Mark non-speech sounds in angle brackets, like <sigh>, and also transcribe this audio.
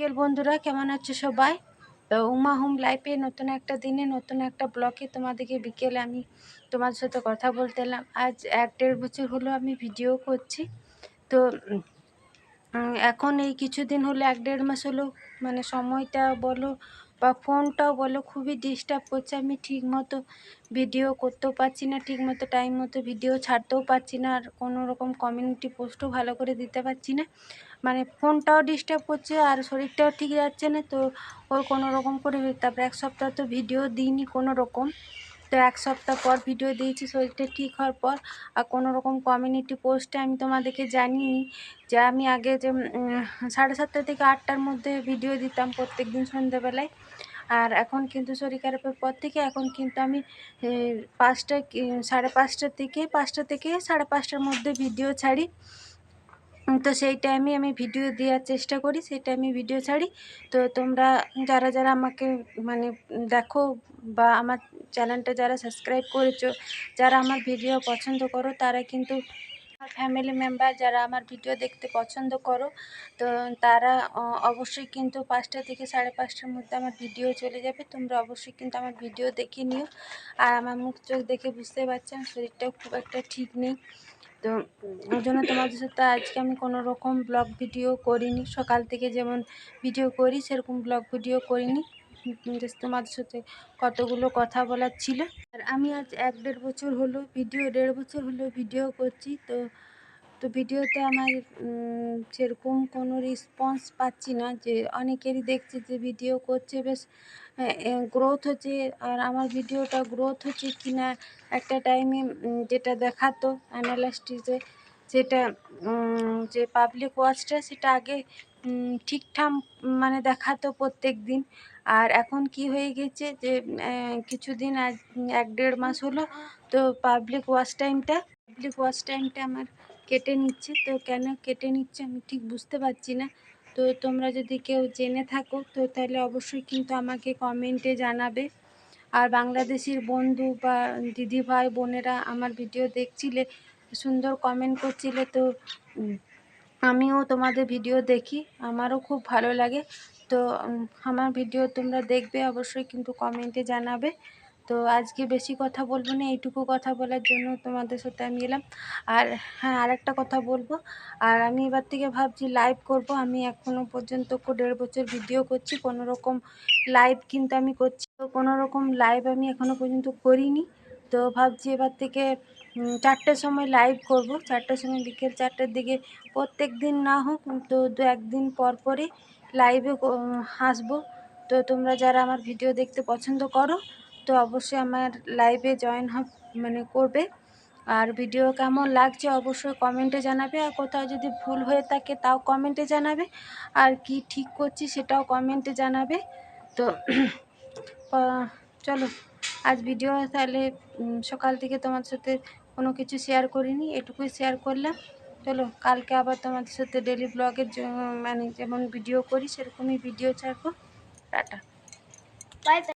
বিকেল বন্ধুরা, কেমন আছো সবাই? তো উমা হোম লাইফে নতুন একটা দিনে, নতুন একটা ব্লকে তোমাদেরকে বিকেলে আমি তোমার সাথে কথা বলতে এলাম। আজ এক দেড় বছর হলো আমি ভিডিও করছি। তো এখন এই কিছুদিন হলো, এক দেড় মাস হলো মানে সময়টা বলো বা ফোনটাও বলো, খুবই ডিস্টার্ব করছে। আমি ঠিক মতো ভিডিও করতেও পারছি না ঠিক মতো টাইম মতো ভিডিও ছাড়তেও পারছি না, আর কোনো রকম কমিউনিটি পোস্টও ভালো করে দিতে পারছি না। মানে ফোনটাও ডিস্টার্ব করছে, আর শরীরটাও ঠিক যাচ্ছে না, তো ওর কোনো রকম করে তারপর এক সপ্তাহ তো ভিডিও দিইনি কোনো রকম তো এক সপ্তাহ পর ভিডিও দিয়েছি, শরীরটা ঠিক হওয়ার পর আর কোনো রকম কমিউনিটি পোস্টে আমি তোমাদেরকে জানিনি যে আমি আগে যে সাড়ে সাতটা থেকে আটটার মধ্যে ভিডিও দিতাম প্রত্যেক দিন সন্ধ্যেবেলায় আর এখন কিন্তু শরীর খারাপের পর থেকে এখন কিন্তু আমি পাঁচটা সাড়ে পাঁচটা থেকে পাঁচটা থেকে সাড়ে পাঁচটার মধ্যে ভিডিও ছাড়ি। তো সেই টাইমে আমি ভিডিও দেওয়ার চেষ্টা করি, সেই টাইমে ভিডিও ছাড়ি। তো তোমরা যারা যারা আমাকে মানে দেখো বা আমার চ্যানেলটা যারা সাবস্ক্রাইব করেছ, যারা আমার ভিডিও পছন্দ করো, তারা কিন্তু আমার ফ্যামিলি মেম্বার যারা আমার ভিডিও দেখতে পছন্দ করো, তো তারা অবশ্যই কিন্তু পাঁচটা থেকে সাড়ে পাঁচটার মধ্যে আমার ভিডিও চলে যাবে। তোমরা অবশ্যই কিন্তু আমার ভিডিও দেখে নিও। আর আমার মুখ চোখ দেখে বুঝতে পারছি, আমার শরীরটাও খুব একটা ঠিক নেই। তো ওই জন্য তোমাদের সাথে আজকে আমি কোনো রকম ব্লগ ভিডিও করিনি। সকাল থেকে যেমন ভিডিও করি, সেরকম ব্লগ ভিডিও করিনি। জাস্ট তোমাদের সাথে কতগুলো কথা বলার ছিল। আর আমি আজ এক দেড় বছর হলো, ভিডিও দেড় বছর হলো ভিডিও করছি। তো তো ভিডিওতে আমার সেরকম কোনো রেসপন্স পাচ্ছি না যে, অনেকেরই দেখছি যে ভিডিও করছে, বেশ গ্রোথ হচ্ছে। আর আমার ভিডিওটা গ্রোথ হচ্ছে কি না একটা টাইমে যেটা দেখাতো অ্যানালাইসিসে সেটা যে পাবলিক ওয়াচটা সেটা আগে ঠিকঠাক মানে দেখাতো প্রত্যেক দিন আর এখন কি হয়ে গেছে যে কিছুদিন আজ, এক দেড় মাস হলো, তো পাবলিক ওয়াশ টাইমটা পাবলিক ওয়াশ টাইমটা আমার কেটে নিচ্ছে। তো কেন কেটে নিচ্ছে আমি ঠিক বুঝতে পারছি না। তো তোমরা যদি কেউ জেনে থাকো, তো তাহলে অবশ্যই কিন্তু আমাকে কমেন্টে জানাবে। আর বাংলাদেশের বন্ধু বা দিদি ভাই বোনেরা আমার ভিডিও দেখছিলে, সুন্দর কমেন্ট করছিলে, তো আমিও তোমাদের ভিডিও দেখি, আমারও খুব ভালো লাগে। তো আমার ভিডিও তোমরা দেখবে অবশ্যই, কিন্তু কমেন্টে জানাবে। তো, আজকে বেশি কথা বলব না, এইটুকু কথা বলার জন্য তোমাদের সাথে আমি এলাম। আর হ্যাঁ আরেকটা কথা বলব। আর আমি এবার থেকে ভাবছি লাইভ করব। আমি এখনও পর্যন্ত দেড় বছর ভিডিও করছি কোনো রকম লাইভ কিন্তু আমি করছি তো কোনো রকম লাইভ আমি এখনও পর্যন্ত করিনি। তো, ভাবছি এবার থেকে চারটের সময় লাইভ করব। চারটের সময় বিকেল চারটের দিকে প্রত্যেক দিন না হোক, তো দু একদিন পর পরই লাইভে আসব। তো তোমরা যারা আমার ভিডিও দেখতে পছন্দ করো, তো অবশ্যই আমার লাইভে জয়েন হব মানে করবে। আর ভিডিও কেমন লাগছে অবশ্যই কমেন্টে জানাবে। আর কোথাও যদি ভুল হয়ে থাকে তাও কমেন্টে জানাবে। আর কি ঠিক করছি সেটাও কমেন্টে জানাবে। তো <clears throat> চলো। আজ ভিডিও তাহলে সকাল থেকে তোমার সাথে কোনো কিছু শেয়ার করিনি, এটুকুই শেয়ার করলাম। চলো, কালকে আবার তোমাদের সাথে ডেলি ব্লগের মানে যেমন ভিডিও করি, সেরকমই ভিডিও ছাড়বো। টাটা। বাই